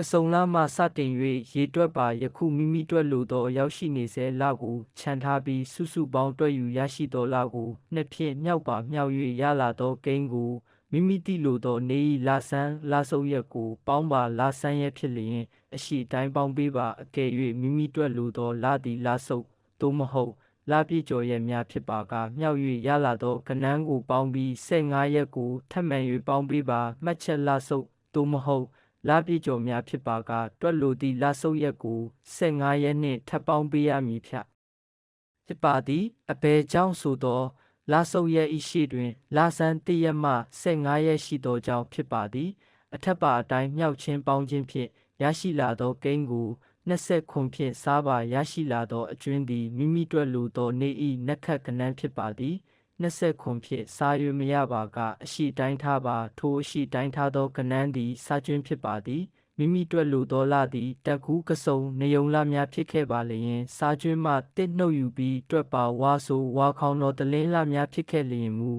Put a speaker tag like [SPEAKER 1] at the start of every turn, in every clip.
[SPEAKER 1] ကစုံလမှစတင်၍ရေတွက်ပါယခုမိမိတွက်လိုသောရောက်ရှိနေစေလကိုခြံထားပြီးစုစုပေါင်းတွက်ယူရရှိသောလကိုနှစ်ဖြင့်မြောက်ပါမြောက်၍ရလာသောကိန်းကိုမိမိတိလိုသောနေဤလာဆန်းလာဆုပ်ရက်ကို ပေါင်းပါလာဆန်းရက်ဖြစ်လျင် အရှိတိုင်းပေါင်းပေးပါအကယ်၍မိမိတွက်လိုသောလာသည်လာဆုပ်သို့မဟုတ်လာပြည့်ကျော်ရက်များဖြစ်ပါကမြောက်၍ရလာသောကနန်းကိုပေါင်းပြီး15ရက်ကိုထပ်မံ၍ပေါင်းပေးပါမှတ်ချက်လာဆုပ်သို့မဟုတ် လာပြည့်ကျော်များဖြစ်ပါကတွက်လိုသည့်လာဆုပ်ရက်ကို15ရက်နှင့်ထပ်ပေါင်းပေးရမည်ဖြဖြစ်ပါသည်အဘယ်ကြောင့်ဆိုသောလာဆုပ်ရက်ဤရှိတွင်လာဆန်းတရက်မှ15ရက်ရှိသောကြောင့်ဖြစ်ပါသည်အထက်ပါအတိုင်းမြောက်ချင်းပေါင်းခြင်းဖြင့်ရရှိလာသောကိန်းကို20ခွန်ဖြင့်စားပါရရှိလာသောအကျွင်းသည်မိမိတွက်လိုသောနေဤနက်ခတ်ကနန်းဖြစ်ပါသည် 20ခွန်ဖြင့်စား၍မရပါကအရှိတိုင်းထားပါထိုအရှိတိုင်းထားသောကနန်းသည်စားကျွင်းဖြစ်ပါသည်မိမိတွက်လိုသောလသည်တက်ကူးကစုံနေုံလများဖြစ်ခဲ့ပါလျင်စားကျွင်းမှတစ်နှုတ်ယူပြီးတွက်ပါဝါဆိုဝါခေါင်တော်တလင်းလများဖြစ်ခဲ့လျင်မူ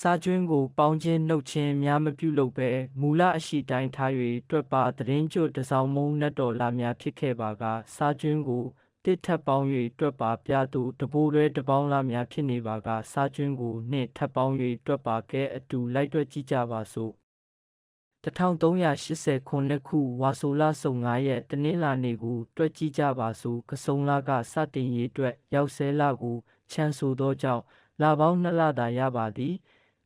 [SPEAKER 1] စာကျွင်းကိုပေါင်းခြင်းနှုတ်ခြင်းများမပြုလုပ်ဘဲမူလအရှိတိုင်းထား၍တွက်ပါသတင်းကျွတ်တစောင်းမုံနတ်တော်လာများဖြစ်ခဲ့ပါကစာကျွင်းကို တစ်ထပ်ပေါင်း၍တွက်ပါပြသူတဘိုးရဲတပေါင်းလာများဖြစ်နေပါကစာကျွင်းကိုနှင့်ထပ်ပေါင်း၍တွက်ပါကဲအတူလိုက်တွက်ကြည့်ကြပါစို့1380ခုနှစ်ခုဝါဆိုလစုံ9ရက်တနင်္လာနေ့ကိုတွက်ကြည့်ကြပါစို့ကစုံလကစတင်ရေးအတွက်ရောက်ဆဲလကိုချမ်းဆိုသောကြောင့်လပေါင်း2လသာရပါသည်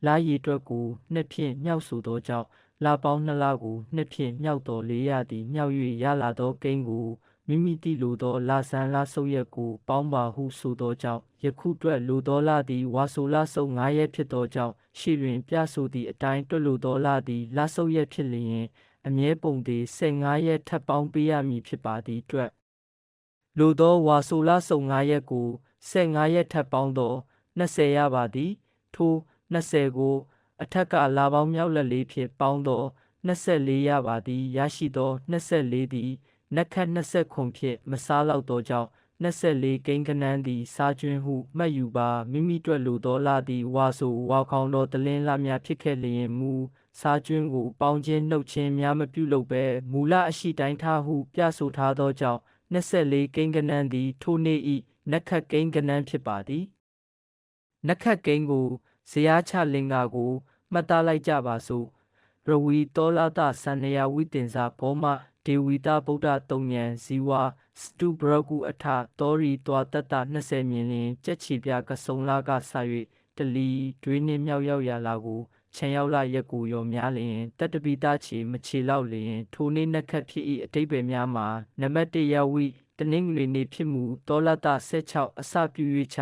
[SPEAKER 1] လာရည်အတွက်ကိုနှစ်ဖြင့်မြောက်ဆိုသောကြောင့်လာပေါင်းနှစ်လကိုနှစ်ဖြင့်မြောက်တော်လေးရသည်မြောက်၍ရလာသောကိန်းကို မိမိတိလိုသောလာဆန်လာဆုပ်ရက်ကိုပေါင်းပါဟုဆိုသောကြောင့်ယခုတွက်လိုသောလာသည်ဝါဆိုလာဆုပ်9ရက်ဖြစ်သောကြောင့်ရှေ့တွင်ပြဆိုသည့်အတိုင်းတွက်လိုသောလာသည်လာဆုပ်ရက်ဖြစ်လျင်အမြဲပုံသည်15ရက်ထပ်ပေါင်းပေးရမည်ဖြစ်ပါသည့်အတွက်လိုသောဝါဆိုလာဆုပ်9ရက်ကို15ရက်ထပ်ပေါင်းသော20ရပါသည်ထို20ကို အထက်ကလာပေါင်းမြောက်လက်လေးဖြင့်ပေါင်းသော24ရပါသည်ရရှိသော24သည် နက်ခတ်20ခွန်ဖြင့်မစားလောက်သောကြောင့်24ကိန်းကနန်းသည်စားကျွင်းဟုမှတ်ယူပါမိမိတွက်လိုသောလာသည်ဝါဆိုဝါခေါင်သောတလင်းလာများဖြစ်ခဲ့လျင်မူစားကျွင်းကိုပေါင်းခြင်းနှုတ်ခြင်းများမပြုလုပ်ဘဲမူလအရှိတိုင်းထားဟုပြဆိုထားသောကြောင့်24ကိန်းကနန်းသည်ထိုနေ့၏နက်ခတ်ကိန်းကနန်းဖြစ်ပါသည်နက်ခတ်ကိန်းကိုဇယားချလင်္ကာကိုမှတ်သားလိုက်ကြပါစို့ရဝီတောလာတဆန္နယဝိတင်စာဘောမ ဒေဝီတာဗုဒ္ဓတုံညံဇီဝစတုဘရကုအထတောရီတွာတတ20မြင်လင်ကြက်ချီပြကစုံလာကဆ၍တလီဒွေးနှင်းမြောက်ရောက်ရလာကိုခြံရောက်လာရက်ကိုရောများလျင်တတပိတချီမချီလောက်လျင် ထိုနေ့နက်ခတ်ဖြစ်၏အတိတ်ပဲများမှာနံပါတ်1ရဝိတနင်္ဂနွေနေ့ဖြစ်မှုတောလတ16အစပြု၍ချ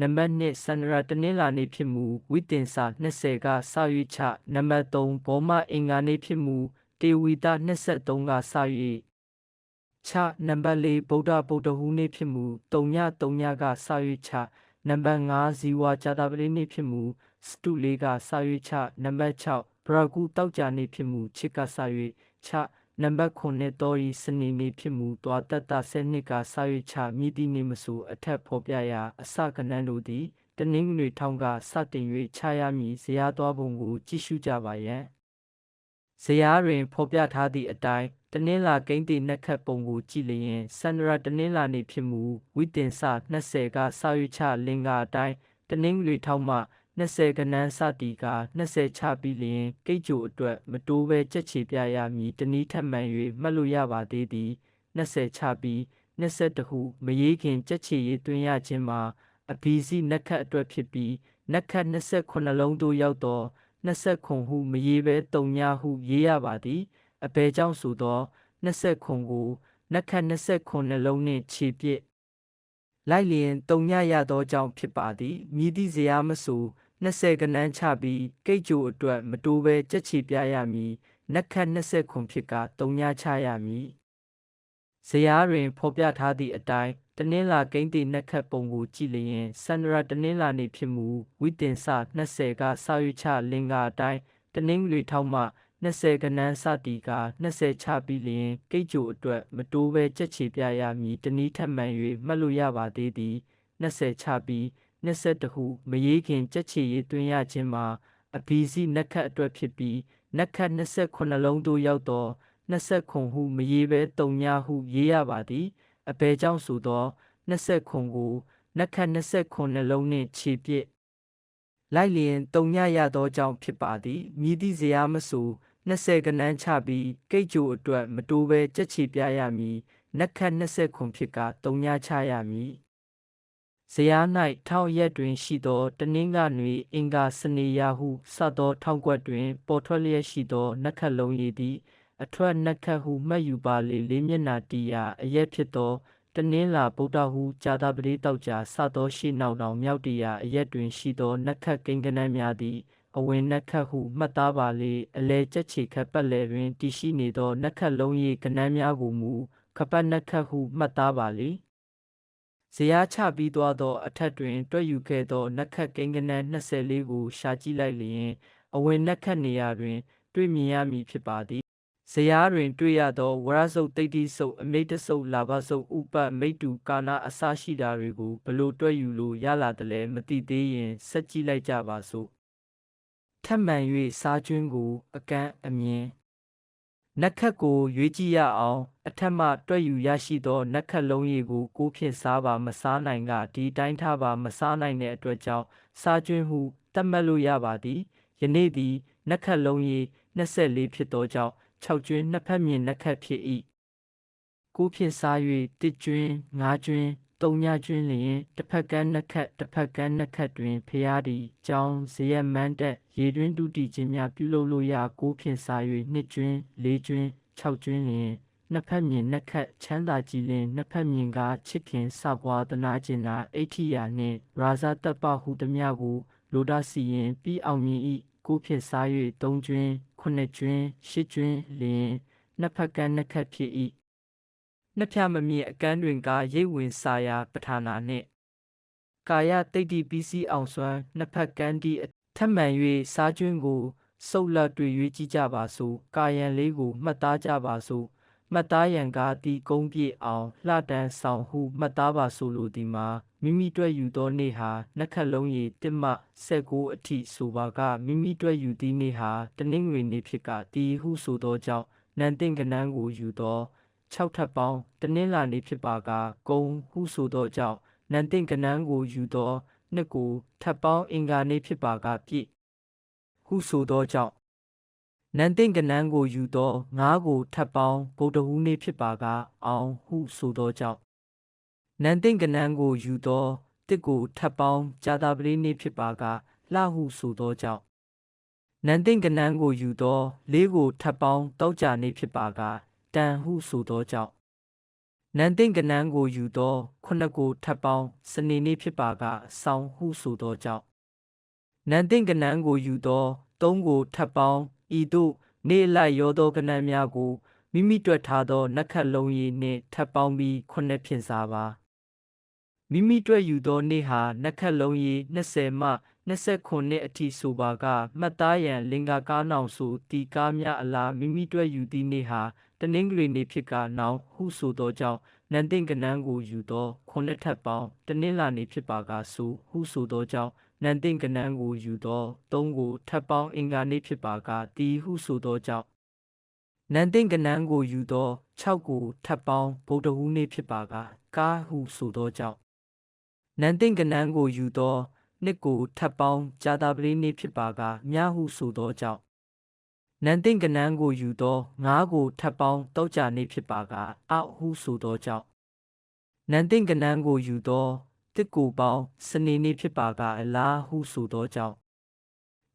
[SPEAKER 1] နံပါတ်2စန္ဒရာတနင်္လာနေ့ဖြစ်မှုဝိတင်စာ20ကစာရွချနံပါတ်3ဘောမအင်္ဂါနေ့ဖြစ်မှု တေဝီတာ23ကစာ၍ချနံပါတ်4ဗုဒ္ဓဗုဒ္ဓဟူးနေ့ဖြစ်မှုတုံညတုံညကစာ၍ချနံပါတ်5ဇီဝဇာတာပတိနေ့ဖြစ်မှုစတုလေးကစာ၍ချနံပါတ်6ဘရကူတောက်ကြနေ့ဖြစ်မှုချစ်ကစာ၍ချနံပါတ်9တော်ရီစနေနေ့ဖြစ်မှုတွာတတဆယ်နှစ်ကစာရွချမိတိနေမဆိုအထက်ဖော်ပြရာအစကနန်းတို့သည်တနင်္ဂနွေထောင်ကစတင်၍ခြားရမည်ဇရာသွားပုံကိုကြည့်ရှုကြပါရန် ဇရာတွင်ဖော်ပြထားသည့်အတိုင်းတနင်္လာကိန်းတီနက်ခတ်ပုံကိုကြည့်လျင်စန္ဒရာတနင်္လာနေ့ဖြစ်မှုဝိတင်စ20ကစာရွချလင်္ကာအတိုင်းတနင်္ဂနွေထောင်မှ20ကနန်းစတီက20ချပြီးလျင်ကိတ်ကြိုအတွက်မတိုးပဲကြက်ချေပြရမည်တနည်းထပ်မံ၍မှတ်လို့ရပါသေးသည်20ချပြီး20ဟုမရေးခင်ကြက်ချေရေးတွင်ရခြင်းမှာအဘီစီနက်ခတ်အတွက်ဖြစ်ပြီးနက်ခတ်28လုံးတို့ရောက်တော့ 20ခုဟုမရေးပဲတုံညာဟုရေးရပါသည်အဘယ်ကြောင့်ဆိုတော့20ခုကိုနက်ခတ်29လုံးနှင့်ခြေပြစ်လိုက်လျင်တုံညရသောကြောင့်ဖြစ်ပါသည်မြည်သည့်ဇရာမဆို20ကနန်းချပြီးကိတ်ကြိုအတွက်မတိုးပဲကြက်ချီပြရမည်နက်ခတ်20ခွန်ဖြစ်ကတုံညချရမည်ဇရာတွင်ဖော်ပြထားသည့်အတိုင်း တနင်္လာကိန်းတီနက်ခတ်ပုံကိုကြည့်လျင်စန္ဒရာတနင်္လာနေ့ဖြစ်မှုဝိတင်စ20ကစာရွချလင်္ကာအတိုင်းတနင်္ဂနွေထောက်မှ20ကနန်းစတီက20ချပြီးလျင်ကိတ်ကြိုအတွက်မတိုးပဲကြက်ချီပြရမည်တနည်းထပ်မံ၍မှတ်လို့ရပါသေးသည်20ချပြီး22ဟုမရေးခင်ကြက်ချီရေးတွင်ရခြင်းမှာအဘီစီနက်ခတ်အတွက်ဖြစ်ပြီးနက်ခတ်28လုံးတို့ရောက်တော့20ခုဟုမရေးဘဲတုံညာဟုရေးရပါသည် အဘဲကြောင့်ဆိုသော20ခုကိုနက်ခတ်20ခုနှလုံးနှင့်ခြေပြစ်လိုက်လျင်တုံညရသောကြောင့်ဖြစ်ပါသည်မြည်သည့်ဇရာမဆို20ကနန်းချပြီးကိတ်ကြိုအတွက်မတိုးဘဲကြက်ချီပြရမည်နက်ခတ်20ခုဖြစ်ကတုံညချရမည်ဇရာ၌ထောက်ရက်တွင်ရှိသောတနင်္ဂနွေအင်္ဂါစနေယဟုစသောထောက်ွက်တွင် ပေါ်ထွက်လျက်ရှိသောနက်ခတ်လုံးရည်သည် အထွက်နက်ခတ်ဟုမှတ်ယူပါလေလေးမျက်နာတီယာအရက်ဖြစ်သောတနင်္လာဗုဒ္ဓဟုဇာတာပတိတောက်ကြာစသောရှိနောက်တောင်မြောက်တရာအရက်တွင်ရှိသောနက်ခတ်ကိန်းကနန်းများသည်အဝင်နက်ခတ်ဟုမှတ်သားပါလေအလဲကျက်ချေခတ်ပတ်လည်တွင်တည်ရှိနေသောနက်ခတ်လုံး၏ကနန်းများကိုမူခပတ်နက်ခတ်ဟုမှတ်သားပါလေဇရာချပြီးသွားသောအထက်တွင်တွက်ယူခဲ့သောနက်ခတ်ကိန်းကနန်း24ကိုရှာကြည့်လိုက်လျင်အဝင်နက်ခတ်နေရာတွင် တွေ့မြင်ရမည်ဖြစ်ပါသည် ဇယားတွင်တွေ့ရသောဝရဆုပ်တိတ်တိဆုပ်အမိတ်တဆုပ်လာဘဆုပ်ဥပတ်မိတ်တူကာနာအစရှိတာတွေကိုဘလို့တွက်ယူလို့ရလာတယ်လဲမသိသေးရင်စက်ကြည့်လိုက်ကြပါစို့ထပ်မံ၍စားကျွင်းကိုအကန့်အမြင်နက်ခတ်ကိုရွေးကြည့်ရအောင် အထက်မှတွက်ယူရရှိသောနက်ခတ်လုံးရည်ကိုကိုဖြင့်စားပါမစားနိုင်ကဒီတိုင်းထားပါမစားနိုင်တဲ့အတွက်ကြောင့်စားကျွင်းဟုသတ်မှတ်လို့ရပါသည်ယနေ့သည်နက်ခတ်လုံးရည်24ဖြစ်သောကြောင့် 6ကျွင်းနှစ်ဖက်မြင်နှစ်ခတ်ဖြစ်၏ကိုဖြင့်စား၍တစ်ကျွင်း၅ကျွင်းတုံညကျွင်းလျင်တစ်ဖက်ကန်းနှစ်ခတ်တစ်ဖက်ကန်းနှစ်ခတ်တွင်ဖျားသည်ကြောင်းဇယက်မန်းတက်ရေတွင်းတူတီခြင်းများပြုလုပ်လို့ရကိုဖြင့်စား၍နှစ်ကျွင်း၄ကျွင်း6ကျွင်းလျင်နှစ်ဖက်မြင်နှစ်ခတ်ချမ်းသာကြည်လင်နှစ်ဖက်မြင်ကချစ်ခင်စပွားတနာကျင်နာအဋ္ဌိယာနှင့်ရာဇတပ်ပဟုသမျှကို လိုဒစီရင်ပြီးအောင်မြင်၏ကိုဖြစ်စား၍၃ကျွင်း ခုနှစ်ကျွင်းရှစ်ကျွင်းလျင်နှစ်ဖက်ကန်းနှစ်ခတ်ဖြစ်၏နှစ်ဖြမမြင့်အကန်းတွင်ကရိတ်ဝင်စာယာပဌာနာနှင့်ကာယတိတ်တိပစ္စည်းအောင်စွမ်းနှစ်ဖက်ကန်းဒီထပ်မံ၍စားကျွင်းကိုစုပ်လက်တွေ့၍ကြည့်ကြပါစို့ကာယံလေးကိုမှတ်သားကြပါစို့မှတ်သားရန်ကတီကုန်းပြည့်အောင်လှတန်းဆောင်ဟုမှတ်သားပါဆိုလိုသည်မှာ မိမိတွေ့ယူသောနေ့ဟာနှက်ခတ်လုံးရည်တစ်မှ16အထိဆိုပါကမိမိတွေ့ယူသည့်နေ့ဟာတနင်္ဂနွေနေ့ဖြစ်ကတီဟုဆိုသောကြောင့်နန်တင်ကနန်းကိုယူသော6ထပ်ပေါင်းတနင်္လာနေ့ဖြစ်ပါကကုံဟုဆိုသောကြောင့်နန်တင်ကနန်းကိုယူသောနှစ်ကိုထပ်ပေါင်းအင်္ဂါနေ့ဖြစ်ပါကပြည့်ဟုဆိုသောကြောင့်နန်တင်ကနန်းကိုယူသောငါးကိုထပ်ပေါင်းဗုဒ္ဓဟူးနေ့ဖြစ်ပါကအောင်ဟုဆိုသောကြောင့် နန်တင်ကနန်းကိုယူသောတစ်ကိုထပ်ပေါင်းဂျာတာပလေးနေ့ဖြစ်ပါကလှဟုဆိုသောကြောင့်နန်တင်ကနန်းကိုယူသောလေးကိုထပ်ပေါင်းတောက်ကြနေ့ဖြစ်ပါကတန်ဟုဆိုသောကြောင့်နန်တင်ကနန်းကိုယူသောခုနှစ်ကိုထပ်ပေါင်းစနေနေ့ဖြစ်ပါကဆောင်းဟုဆိုသောကြောင့်နန်တင်ကနန်းကိုယူသောသုံးကိုထပ်ပေါင်းဤသို့နေလိုက်ရောသောကဏ္ဍများကိုမိမိတွေ့ထားသောနက္ခတ်လုံးရည်နှင့်ထပ်ပေါင်းပြီးခုနှစ်ဖြင့်စားပါ မိမိတွေ့ယူသောနေ့ဟာနက္ခတ်လုံးရည်20မှ29နှစ်အထိဆိုပါကမှတ်သားရန်လင်္ကာကားနောင်ဆိုတီကားများအလားမိမိတွေ့ယူသည့်နေ့ဟာတနင်္ဂနွေနေ့ဖြစ်ကနောင်ဟုဆိုသောကြောင့်နန်တင်ကနန်းကိုယူသောခုနှစ်ထပ်ပေါင်းတနင်္လာနေ့ဖြစ်ပါကဆိုဟုဆိုသောကြောင့်နန်တင်ကနန်းကိုယူသောသုံးကိုထပ်ပေါင်းအင်္ဂါနေ့ဖြစ်ပါကတီဟုဆိုသောကြောင့်နန်တင်ကနန်းကိုယူသော6ကိုထပ်ပေါင်းဗုဒ္ဓဟူးနေ့ဖြစ်ပါကကားဟုဆိုသောကြောင့် နန်တင်ကနန်းကိုယူသောနှစ်ကိုထပ်ပေါင်းဂျာတာပလေးနေ့ဖြစ်ပါကမြဟုဆိုသောကြောင့်နန်တင်ကနန်းကိုယူသောငါးကိုထပ်ပေါင်းတောက်ကြနေ့ဖြစ်ပါကအဟုဆိုသောကြောင့်နန်တင်ကနန်းကိုယူသောတစ်ကိုပေါင်းစနေနေ့ဖြစ်ပါကအလားဟုဆိုသောကြောင့်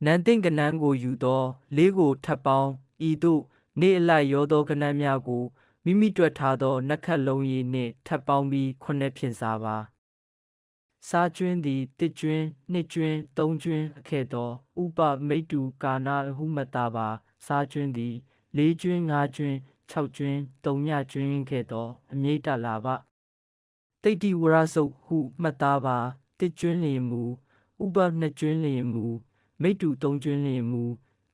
[SPEAKER 1] နန်တင်ကနန်းကိုယူသောလေးကိုထပ်ပေါင်းဤသို့နေအလိုက်ရောသောကနန်းများကိုမိမိတွေ့ထားသောနှက်ခတ်လုံးရည်နှင့်ထပ်ပေါင်းပြီးခုနှစ်ဖြင့်စားပါ စားကျွင်းသည်တစ်ကျွင်းနှစ်ကျွင်းသုံးကျွင်းအခဲ့သောဥပမိတ်တူကာနာဟုမတာပါစားကျွင်းသည်လေးကျွင်းငါးကျွင်း၆ကျွင်း၃ညကျွင်းခဲ့သောအမြိတ်တလာပါတိတ်တိဝရဆုပ်ဟုမှတ်သားပါတစ်ကျွင်းလျင်မူဥပနှစ်ကျွင်းလျင်မူမိတ်တူသုံးကျွင်းလျင်မူ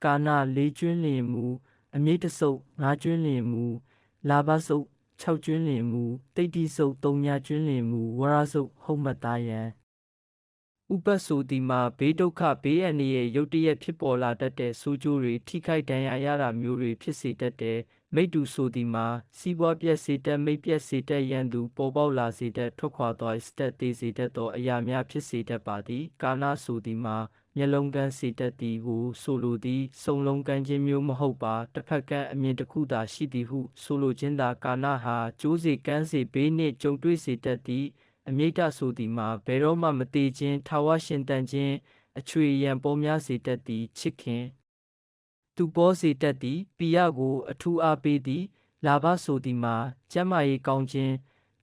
[SPEAKER 1] ကာနာလေးကျွင်းလျင်မူအမြိတ်တဆုပ်ငါးကျွင်းလျင်မူလာဘဆုပ် 6ကျွင်းလင်မူတိတ်တိဆုပ်3ညကျွင်းလင်မူဝရဆုပ်ဟုတ်မှတ်သားရန်ဥပတ်ဆိုဒီမှာဘေးဒုက္ခဘေးအန္တရာယ်ရုတ်တရက်ဖြစ်ပေါ်လာတတ်တဲ့ဆိုးကျိုးတွေထိခိုက်ဒဏ်ရာရတာမျိုးတွေဖြစ်စေတတ်တယ်မိတ္တူဆိုသည်မှာစီးပွားပြက်စေတတ်မိတ်ပြက်စေတတ်ရန်သူပေါ်ပေါက်လာစေတတ်ထွက်ခွာသွားစတက်သေးစေတတ်သောအရာများဖြစ်စေတတ်ပါသည်ကာနာဆိုသည်မှာ မျက်လုံးကန်းစေတတ်သည်ကိုဆိုလိုသည်စုံလုံးကန်းခြင်းမျိုးမဟုတ်ပါတစ်ဖက်ကန်းအမြင်တစ်ခုသာရှိသည်ဟုဆိုလိုခြင်းသာကာနာဟာကျိုးစေကန်းစေဘေးနှင့်ကြုံတွေ့စေတတ်သည်အမိတ္တဆိုသည်မှာဘယ်တော့မှမသေးခြင်းထာဝရှင်တန်ခြင်းအချွေရန်ပေါ်များစေတတ်သည်ချစ်ခင်သူပေါ်စေတတ်သည်ပိယကို အထူးအားပေးသည် လာဘဆိုသည်မှာကျမ်းမာရေးကောင်းခြင်း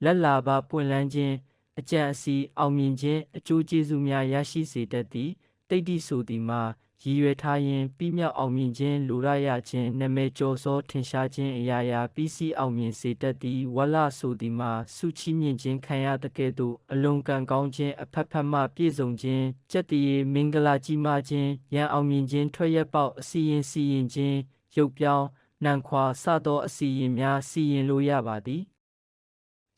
[SPEAKER 1] လက်လာဘပွင့်လန်းခြင်းအကြံအစီအောင်မြင်ခြင်းအကျိုးကျေးဇူးများရရှိစေတတ်သည် တိတ်တိဆိုသည်မှာရည်ရွယ်ထားရင်ပြီးမြောက်အောင်မြင်ခြင်းလူရရခြင်းနမဲကျော်စောထင်ရှားခြင်းအရာရာပြီးစီးအောင်မြင်စေတတ်သည်ဝလဆိုသည်မှာစုချီးမြင့်ခြင်းခံရတဲ့ကဲ့သို့အလွန်ကံကောင်းခြင်းအဖက်ဖက်မှပြည့်စုံခြင်းစက်တရေမင်္ဂလာကြီးမားခြင်းရန်အောင်မြင်ခြင်းထွက်ရက်ပေါက်အစီရင်စီရင်ခြင်းရုပ်ပြောင်းနံခွာစသောအစီရင်များစီရင်လိုရပါသည်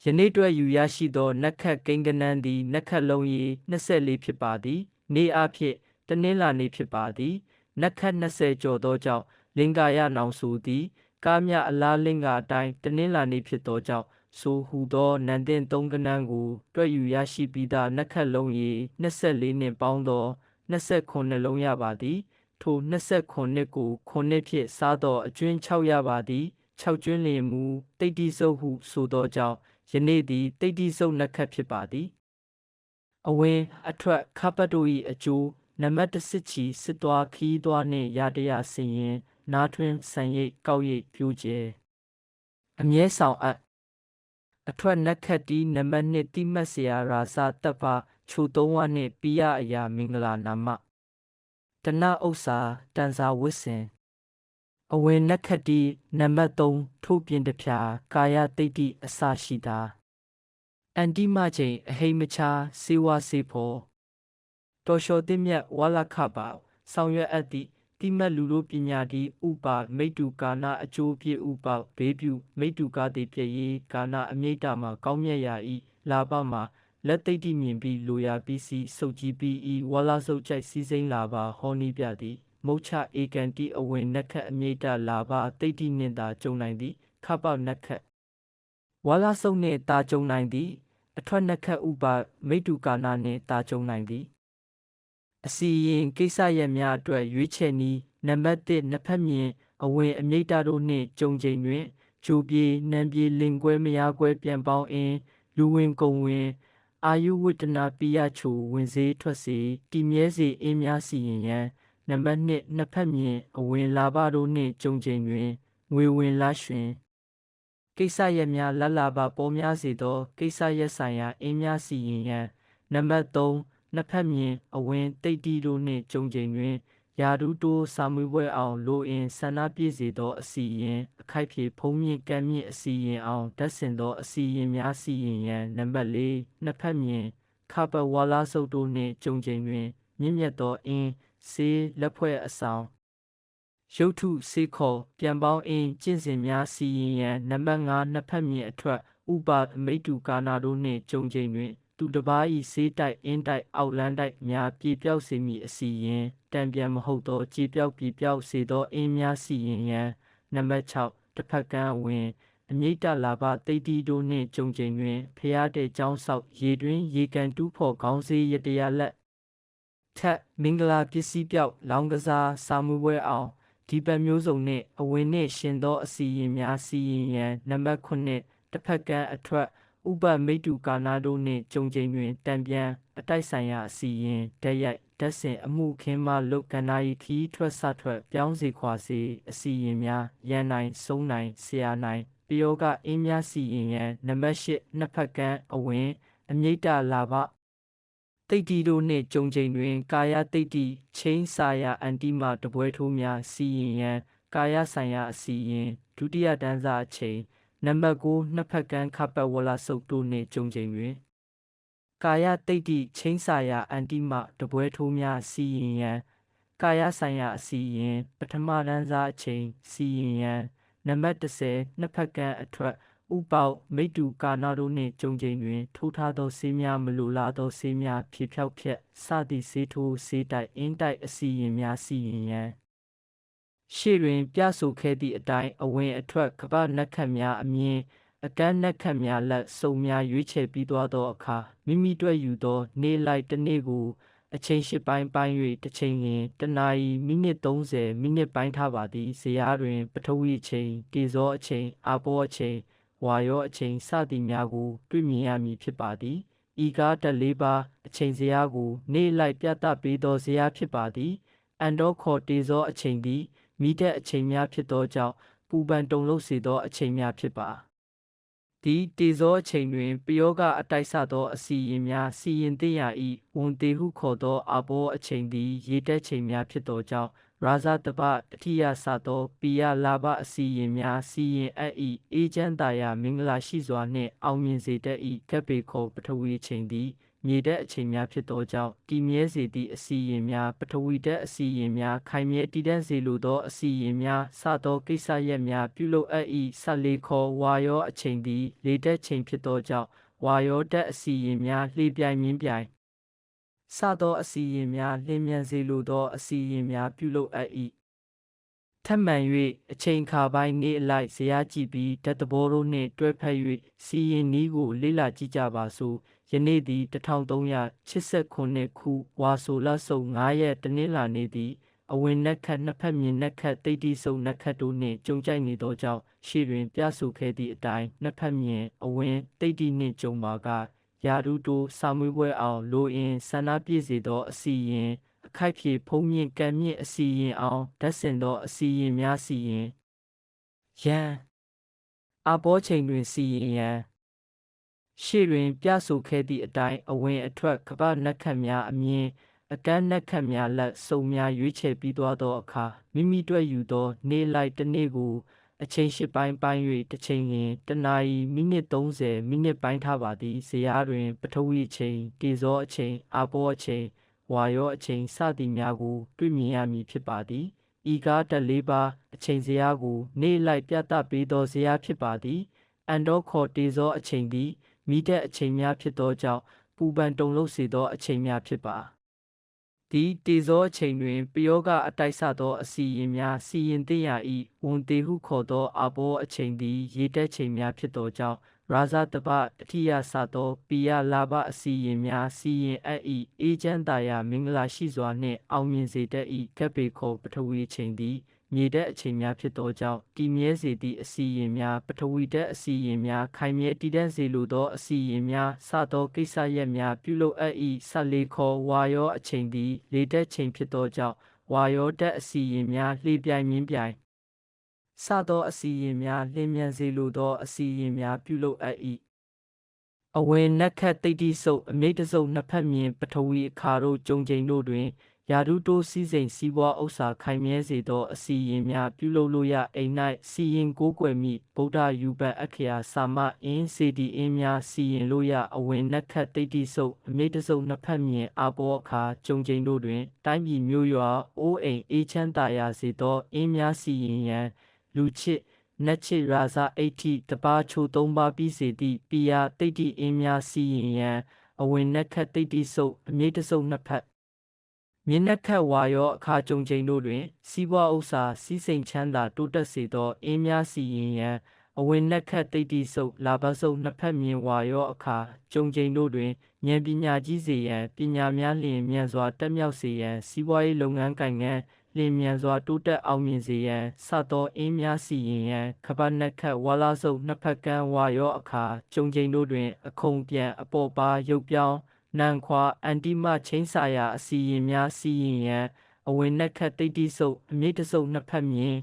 [SPEAKER 1] ယနေ့အတွက်ယူရရှိသောနက်ခတ်ကိန်းကနန်းသည်နက်ခတ်လုံးရီ24ဖြစ်ပါသည် နေအားဖြင့်တနင်္လာနေ့ဖြစ်ပါသည်နက်ခတ်20ကျော်သောကြောင့်လင်္ကာရနောင်ဆိုသည်ကားမြအလားလင်္ကာအတိုင်းတနင်္လာနေ့ဖြစ်သောကြောင့်ဆိုဟူသောနန်တင်သုံးကနန်းကိုတွက်ယူရရှိပြီးသားနက်ခတ်လုံးရီ24နှင့်ပေါင်းသော29လုံးရပါသည်ထို29ကိုခုနှစ်ဖြင့်စားသောအကျွင်း6ရပါသည်6ကျွင်းလျင်မူတိတ်တိဆုပ်ဟုဆိုသောကြောင့်ယနေ့သည်တိတ်တိဆုပ်နက်ခတ်ဖြစ်ပါသည် အဝင်းအထွက်ခပတ်တို့၏အကျိုးနံပါတ်၁စစ်ချီစစ်သွားခီးသွားနှင့်ရတရစင်ရင် နားထွင်းဆန်ရိတ်ကောက်ရိတ်ပြူကျဲအမြဲဆောင်အပ်အထွက်နက်ခတ်တီနံပါတ်1တိမတ်စရာရာစာတပ်ပါခြုံသုံးဝနှင့်ပိယအရာမင်္ဂလာနာမတဏဥ္စာတန်စာဝစ်စင်အဝင်နက်ခတ်တီနံပါတ်3ထို့ပြင်တပြာကာယတိတ်တိအစာရှိတာ အန်တိမချိန်အဟိမချာစေဝါစေဖို့တော်လျှော်သင့်မြတ်ဝါလခပါဆောင်ရွက်အပ်သည့်တိမတ်လူလိုပညာဒီဥပါမိတုကာနာအကျိုးပြဥပဘေးပြုမိတုကာတိပြည့်ရေးကာနာအမိတ်တာမှာကောင်းမြတ်ရာဤလာပမှာလက်သိတိမြင်ပြီးလိုရာပြီးစီစုပ်ကြည့်ပြီးဤဝါလာစုပ်ကြိုက်စီစိမ့်လာပါဟောနီးပြသည်မုတ်ချဧကန်တိအဝင်နက်ခတ်အမိတ်တာလာပါတိတိနှင့်သာကြုံနိုင်သည်ခပနက်ခတ်ဝါလာစုပ်နှင့်တာကြုံနိုင်သည် အထွက်နက်ခတ်ဥပမိတုကာနာနှင့်တာကြုံနိုင်သည်အစီရင်ကိစ္စရပ်များအတွက်ရွေးချယ်နည်းနံပါတ်1နှစ်ဖက်မြင်အဝင်အမြိတ်တာတို့နှင့်ကြုံချိန်တွင်ဂျိုပြေနံပြေလင်ကွဲမယားကွဲပြန်ပေါင်းအင်းလူဝင်ကုံဝင်အာယုဝတ္တနာပိယချိုဝင်စေးထွက်စေတည်မြဲစေအင်းများစီရင်ရန်နံပါတ်2နှစ်ဖက်မြင်အဝင်လာဘတို့နှင့်ကြုံချိန်တွင်ငွေဝင်လာရွှင် ကိစ္စရပ်များလလဘပေါ်များစေသော ကိစ္စရပ်ဆိုင်ရာအင်းများစီရင်ရန်နံပါတ်3နှစ်ဖက်မြင်အဝင်တိတ်တီတို့နှင့်ကြုံချိန်တွင်ယာဒူတိုစာမွေးပွဲအောင်လိုအင်ဆန္ဒပြည့်စေသော အစီရင်အခိုက်ဖြေဖုံးမြင့်ကမ်းမြင့်အစီရင်အောင်ဓာတ်ဆင်သောအစီရင်များစီရင်ရန်နံပါတ်၄နှစ်ဖက်မြင်ခပဝါလာစုပ်တို့နှင့်ကြုံချိန်တွင်မြင့်မြတ်သောအင်းစေးလက်ဖွဲ့အဆောင် ရုပ်ထုစေခေါ်ပြန်ပေါင်းအင်းကျင့်စဉ်များစီရင်ရန်နံပါတ်5နှစ်ဖက်မြင်အထွက်ဥပမိတုကာနာတို့နှင့်ကြုံချိန်တွင် သူတစ်ပါးဤဆေးတိုက်အင်းတိုက်အောက်လန်းတိုက်များပြေပြောက်စေမည်အစီရင်တံပြန်မဟုတ်သောကြေပြောက်ပြေပြောက်စေသောအင်းများစီရင်ရန်နံပါတ်6တစ်ဖက်ကန်းဝင်အမြိတ်တလာဘတိတ်တီတို့နှင့်ကြုံချိန်တွင်ဖျားတဲ့ကျောင်းဆောက်ရေတွင်ရေကန်တူးဖော်ခေါင်းစေးရတရလက်ထက်မင်္ဂလာပစ္စည်းပြောက်လောင်ကစားစာမှုပွဲအောင် ဒီပတ်မျိုးစုံနှင့်အဝင်နှင့်ရှင်သောအစီရင်များစီရင်ရန်နံပါတ်9တစ်ဖက်ကန်းအထွက်ဥပမိတုကာနာတို့နှင့်ကြုံချိန်တွင်တံပြန်အတိုက်ဆိုင်ရာအစီရင်ဓာတ်ရိုက်ဓာတ်ဆင်အမှုခင်းမှလုတ်ကနာဤခီးထွက်ဆထွက်ပြောင်းစီခွာစီအစီရင်များရန်နိုင်ဆုံးနိုင်ဆရာနိုင်ပယောကအင်းများစီရင်ရန်နံပါတ်၈နှစ်ဖက်ကန်းအဝင်အမြိတ်တလာဘ တိတ်တီတို့နှင့်ကြုံချိန်တွင် ကာယတိတ်တီချင်းစာယာအန်တီမာတပွဲထိုးများစီရင်ရန်ကာယဆိုင်ရာအစီရင်ဒုတိယတန်းစာအချိန်နံပါတ်9နှစ်ဖက်ကန်းခပတ်ဝလာစုပ်တို့နှင့်ကြုံချိန်တွင်ကာယတိတ်တိချင်းစာယာအန်တိမတပွဲထိုးများစီရင်ရန်ကာယဆိုင်ရာအစီရင် ပထမတန်းစားအချိန်စီရင်ရန်နံပါတ်30နှစ်ဖက်ကန်းအထွက် ဥပေါမိတုကာနာတို့နှင့်ကြုံချိန်တွင် ထိုးထားသောဆေးများမလိုလားသောဆေးများဖြည့်ဖြောက်ဖြက်စသည့်ဆေးထိုးဆေးတိုက်အင်းတိုက်အစီရင်များစီရင်ရန်ရှေ့တွင်ပြဆိုခဲ့သည့်အတိုင်းအဝင်အထွက်ကပ္ပနက်ခတ်များအမြင်အကန့်နက်ခတ်များလက်စုံများရွေးချယ်ပြီးသွားသောအခါမိမိတွေ့ယူသော နေလိုက်တစ်နေ့ကိုအချိန်ရှစ်ပိုင်းပိုင်း၍တစ်ချိန်လျင်တနာရီမိနစ်30မိနစ်ပိုင်းထားပါသည်ဇရာတွင် ပထဝီအချိန်တေဇောအချိန်အာဘောအချိန် ဝါယောအချိန်စသည်များကို တွေ့မြင်ရမည်ဖြစ်ပါသည်ဤကားတက်လေးပါအချိန်ဇရာကို နေလိုက်ပြသပေးသောဇရာဖြစ်ပါသည်အန်တော့ခေါ်တေဇောအချိန်သည်မိတဲ့အချိန်များဖြစ်သောကြောင့်ပူပန်တုန်လှုပ်စေသောအချိန်များဖြစ်ပါဒီတေဇောအချိန်တွင်ပယောကအတိုက်ဆသောအစီရင်များစီရင်သိရ၏ဝန်တေဟုခေါ်သောအဘောအချိန်သည်ရေတက်ချိန်များဖြစ်သောကြောင့် ရာဇတပတတိယဆသောပိယလာဘအစီရင်များစီရင်အပ်၏အေဂျန်တာယာမင်္ဂလာရှိစွာနှင့်အောင်မြင်စေတတ်၏ကပ်ပေခေါ်ပထဝီချိန်သည်မြေတက်အချိန်များဖြစ်သောကြောင့်တည်မြဲစေသည့်အစီရင်များပထဝီတက်အစီရင်များခိုင်မြဲတည်တံ့စေလိုသောအစီရင်များစသောကိစ္စရပ်များပြုလုပ်အပ်၏ဆက်လေခေါ်ဝါရောအချိန်သည်လေတက်ချိန်ဖြစ်သောကြောင့်ဝါရောတက်အစီရင်များလှေပြိုင်မြင်းပြိုင် စသောအစီရင်များလျင်မြန်စေလိုသောအစီရင်များပြုလုပ်အပ်၏ထပ်မံ၍အချိန်ခါပိုင်းနေအလိုက်ဇရာကြည့်ပြီးဓာတ်တဘောတို့နှင့်တွဲဖက်၍စီရင်နီးကိုလေ့လာကြည့်ကြပါစို့ယနေ့သည်1389ခုဝါဆိုလဆုံ9ရက်တနင်္လာနေ့သည်အဝင်နက်ခတ်နှစ်ဖက်မြင်နက်ခတ်တိတ်တိဆုံနက်ခတ်တို့နှင့်ကြုံကြိုက်နေသောကြောင့်ရှေ့တွင်ပြဆိုခဲ့သည့်အတိုင်းနှစ်ဖက်မြင်အဝင်တိတ်တိနှင့်ကြုံပါက ယာရုတိုစာမွေးပွဲအောင်လိုအင်ဆန္ဒပြည့်စေသောအစီရင်အခိုက်ဖြေဖုံးမြင့်ကံမြင့်အစီရင်အောင်ဓာတ်စင်သောအစီရင်များစီရင်ယံအဘောချိန်တွင်စီရင်ယံရှေ့တွင် ပြဆိုခဲ့သည့်အတိုင်းအဝင်အထွက်ကပ္ပနက်ခတ်များအမြင်အကန့်နက်ခတ်များလက်စုံများရွေးချယ်ပြီးသွားသောအခါမိမိတွေ့ယူသော နေလိုက်တစ်နေ့ကို အချိန်ရှစ်ပိုင်းပိုင်း၍တစ်ချိန်လျင်တနာရီမိနစ်30မိနစ်ပိုင်းထားပါသည်ဇရာတွင် ပထဝီအချိန်တေဇောအချိန်အာဘောအချိန်ဝါယောအချိန်စသည်များကိုတွေ့မြင်ရမည်ဖြစ်ပါသည်ဤကားတက်လေးပါအချိန်ဇရာကို နေလိုက်ပြသပေးသောဇရာဖြစ်ပါသည်အန်တော့ခေါ်တေဇောအချိန်သည်မိတဲ့အချိန်များဖြစ်သောကြောင့်ပူပန်တုန်လှုပ်စေသောအချိန်များဖြစ်ပါ ဒီတေဇောအချိန်တွင်ပယောကအတိုက်ဆသောအစီရင်များစီရင်သိရ၏ဝန်တေဟုခေါ်သောအဘောအချိန်သည်ရေတက်ချိန်များဖြစ်သောကြောင့်ရာဇတပတတိယဆသောပိယလာဘအစီရင်များစီရင်အပ်၏အေဂျန်တာယာမင်္ဂလာရှိစွာနှင့်အောင်မြင်စေတတ်၏ကပ်ပေခေါ်ပထဝီချိန်သည် မြေတက်အချိန်များဖြစ်သောကြောင့်တည်မြဲစေသည့်အစီရင်များပထဝီတက်အစီရင်များခိုင်မြဲတည်တံ့စေလိုသောအစီရင်များစသောကိစ္စရပ်များပြုလုပ်အပ်၏ဆက်လေခေါ်ဝါရောအချိန်သည်လေတက်ချိန်ဖြစ်သောကြောင့်ဝါရောတက်အစီရင်များလှေပြိုင်မြင်းပြိုင်စသောအစီရင်များလျင်မြန်စေလိုသောအစီရင်များပြုလုပ်အပ်၏အဝင်နက်ခတ်တိတ်တိဆုပ်အမိတ်တစုပ်နှစ်ဖက်မြင်ပထဝီအခါတို့ကြုံချိန်တို့တွင် ယာဒုတိုးစည်းစိမ်စီးပွားဥစ္စာခိုင်မြဲစေသောအစီရင်များပြုလုပ်လို့ရအိမ်၌စီရင်ကိုးကွယ်မိဗုဒ္ဓယူပန်အခရာစာမအင်းစေတီအင်းများစီရင်လို့ရအဝင်နက်ခတ်တိတ်တိဆုပ်အမိတဆုပ်နှစ်ဖက်မြင်အဘောအခါကြုံချိန်တို့တွင် တိုင်းပြည်မျိုးရွာအိုးအိမ်အေးချမ်းသာယာစေသောအင်းများစီရင်ရန်လူချစ်နတ်ချစ်ရာဇအိဋ္ဌိတပါချိုသုံးပါပြီးစေသည့်ပိယတိတ်တိအင်းများစီရင်ရန်အဝင်နက်ခတ်တိတ်တိဆုပ်အမိတဆုပ်နှစ်ဖက် မြင်းနှက်ခတ်ဝါရောအခါကြုံချိန်တို့တွင် စီးပွားဥစ္စာစီးစိမ်ချမ်းသာတိုးတက်စေသောအင်းများစီရင်ရန်အဝင်နှက်ခတ်တိတ်တိဆုပ်လာဘဆုပ်နှစ်ဖက်မြင်ဝါရောအခါကြုံချိန်တို့တွင်ဉာဏ်ပညာကြီးစေရန်ပညာများလျင်မြန်စွာတက်မြောက်စေရန်စီးပွားရေးလုပ်ငန်းကိုင်ငန်းလျင်မြန်စွာတိုးတက်အောင်မြင်စေရန်စသောအင်းများစီရင်ရန်ခပတ်နှက်ခတ်ဝါလာဆုပ်နှစ်ဖက်ကန်းဝါရောအခါကြုံချိန်တို့တွင် အခုံပြန်အပေါ်ပါရုပ်ပြောင်း နန်ခွာအန်တီမချင်းစာယာအစီရင်များစီရင်ရန်အဝင်နှက်ခတ်တိတ်တိဆုပ်အမြင့်တဆုပ်နှစ်ဖက်မြင်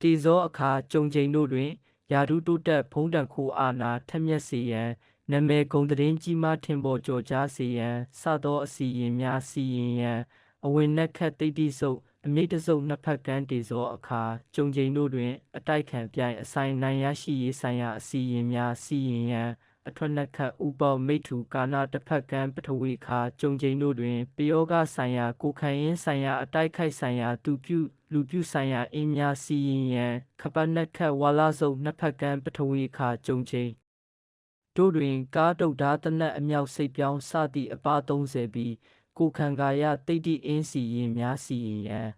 [SPEAKER 1] တီဇောအခါကြုံချိန်တို့တွင်ယာဒုတုတက်ဖုံးတန်ခိုအာနာထက်မြက်စေရန်နမေဂုံတရင်ကြီးမားထင်ပေါ်ကြော်ကြားစေရန်စသောအစီရင်များစီရင်ရန်အဝင်နှက်ခတ်တိတ်တိဆုပ်အမိတစုံနှစ်ဖက်ကန်းတေဇောအခါကြုံချိန်တို့တွင် အတိုက်ခံပြိုင်အဆိုင်နိုင်ရရှိရေးဆိုင်ရာအစီရင်များစီရင်ရန် အထွတ်နှက်ခတ်ဥပောမိထုကာနာတစ်ဖက်ကံပထဝီခါကြုံချိန်တို့တွင်ပယောဂဆိုင်ရာကိုခိုင်ရင်ဆိုင်ရာအတိုက်ခိုက်ဆိုင်ရာသူပြုလူပြုဆိုင်ရာအင်းများစီရင်ရန်ခပတ်နှက်ခတ်ဝါလာစုံနှစ်ဖက်ကံပထဝီခါကြုံချိန်တို့တွင် ကားတုတ်ဓာတနက်အမြောက်စိတ်ပြောင်းစသည့်အပါ30ပြီးကိုခံကာယတိတ်တိအင်းစီရင်များစီရင်ရန်